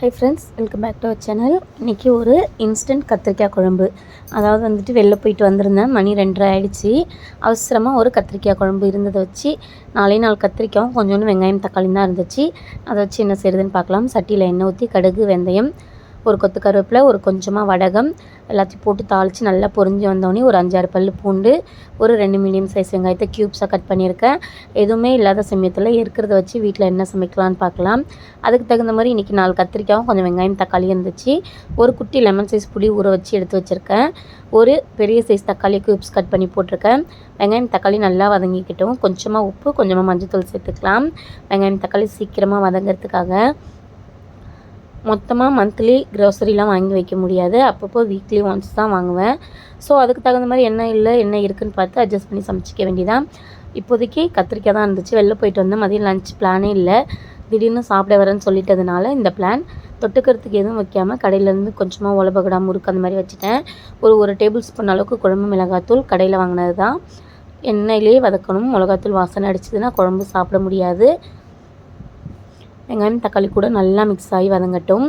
Hi friends welcome back to our channel இன்றைக்கி ஒரு instant கத்திரிக்காய் குழம்பு. அதாவது வந்துட்டு வெளில போயிட்டு வந்திருந்தேன். மணி ரெண்டரை ஆயிடுச்சு. அவசரமாக ஒரு கத்திரிக்காய் குழம்பு இருந்ததை வச்சு நாலே நாள் கத்திரிக்காயும் கொஞ்சோண்டு வெங்காயம் தக்காளி தான் இருந்துச்சு. அதை வச்சு என்ன செய்யுதுன்னு பார்க்கலாம். சட்டியில் எண்ணெய் ஊற்றி கடுகு வெந்தயம் ஒரு கொத்து கருவேப்பிலை ஒரு கொஞ்சமாக வடகம் எல்லாத்தையும் போட்டு தாளித்து நல்லா பொரிஞ்சு வந்தோடனே ஒரு அஞ்சாறு பல் பூண்டு ஒரு ரெண்டு மீடியம் சைஸ் வெங்காயத்தை க்யூப்ஸாக கட் பண்ணியிருக்கேன். எதுவுமே இல்லாத சமயத்தில் இருக்கிறத வச்சு வீட்டில் என்ன சமைக்கலான்னு பார்க்கலாம். அதுக்கு தகுந்த மாதிரி இன்றைக்கி நாலு கத்திரிக்காயும் கொஞ்சம் வெங்காயம் தக்காளி இருந்துச்சு. ஒரு குட்டி லெமன் சைஸ் புளி ஊற வச்சு எடுத்து வச்சுருக்கேன். ஒரு பெரிய சைஸ் தக்காளி க்யூப்ஸ் கட் பண்ணி போட்டிருக்கேன். வெங்காயம் தக்காளி நல்லா வதங்கிக்கிட்டோம். கொஞ்சமாக உப்பு கொஞ்சமாக மஞ்சள் சேர்த்துக்கலாம். வெங்காயம் தக்காளி சீக்கிரமாக வதங்கிறதுக்காக மொத்தமாக மந்த்லி க்ரோசரிலாம் வாங்கி வைக்க முடியாது. அப்பப்போ வீக்லி ஒன்ஸ் தான் வாங்குவேன். ஸோ அதுக்கு தகுந்த மாதிரி என்ன இல்லை என்ன இருக்குதுன்னு பார்த்து அட்ஜஸ்ட் பண்ணி சமைச்சிக்க வேண்டியதான் இப்போதைக்கு கத்திரிக்காய் தான் இருந்துச்சு. வெளில போயிட்டு வந்தேன். மதியம் லஞ்ச் பிளானே இல்லை. திடீர்னு சாப்பிட வரேன்னு சொல்லிட்டதுனால இந்த பிளான் தொட்டுக்கிறதுக்கு எதுவும் வைக்காமல் கடையிலேருந்து கொஞ்சமாக உலபகடா முறுக்கு அந்த மாதிரி வச்சுட்டேன். ஒரு ஒரு டேபிள் ஸ்பூன் அளவுக்கு குழம்பு மிளகாத்தூள் கடையில் வாங்கினது தான் எண்ணெயிலே வதக்கணும். மிளகாத்தூள் வாசனை அடிச்சதுன்னா குழம்பு சாப்பிட முடியாது. வெங்காயம் தக்காளி கூட நல்லா மிக்ஸ் ஆகி வதங்கட்டும்.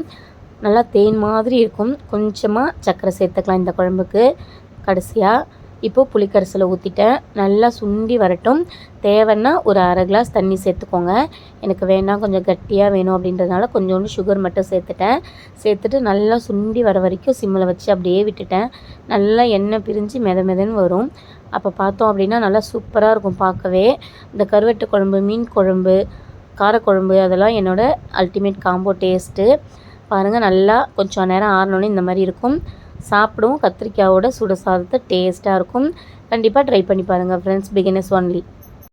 நல்லா தேன் மாதிரி இருக்கும். கொஞ்சமாக சர்க்கரை சேர்த்துக்கலாம் இந்த குழம்புக்கு. கடைசியாக இப்போது புளிக்கரிசலை ஊற்றிட்டேன் நல்லா சுண்டி வரட்டும். தேவைன்னா ஒரு அரை கிளாஸ் தண்ணி சேர்த்துக்கோங்க. எனக்கு வேணாம் கொஞ்சம் கட்டியாக வேணும் அப்படின்றதுனால கொஞ்சோண்டு சுகர் மட்டும் சேர்த்துட்டேன். சேர்த்துட்டு நல்லா சுண்டி வர வரைக்கும் சிம்மில் வச்சு அப்படியே விட்டுட்டேன். நல்லா எண்ணெய் பிரிஞ்சு மெத மெதன்னு வரும். அப்போ பார்த்தோம் அப்படின்னா நல்லா சூப்பராக இருக்கும் பார்க்கவே. இந்த கருவட்டு குழம்பு மீன் குழம்பு காரக்குழம்பு அதெல்லாம் என்னோடய அல்டிமேட் காம்போ டேஸ்ட்டு பாருங்கள் நல்லா கொஞ்சம் நேரம் ஆறினோடனே இந்த மாதிரி இருக்கும். சாப்பிடும் கத்திரிக்காயோட சுட சாதத்தை டேஸ்ட்டாக இருக்கும். கண்டிப்பாக ட்ரை பண்ணி பாருங்கள் ஃப்ரெண்ட்ஸ் பிகினர்ஸ் ஒன்லி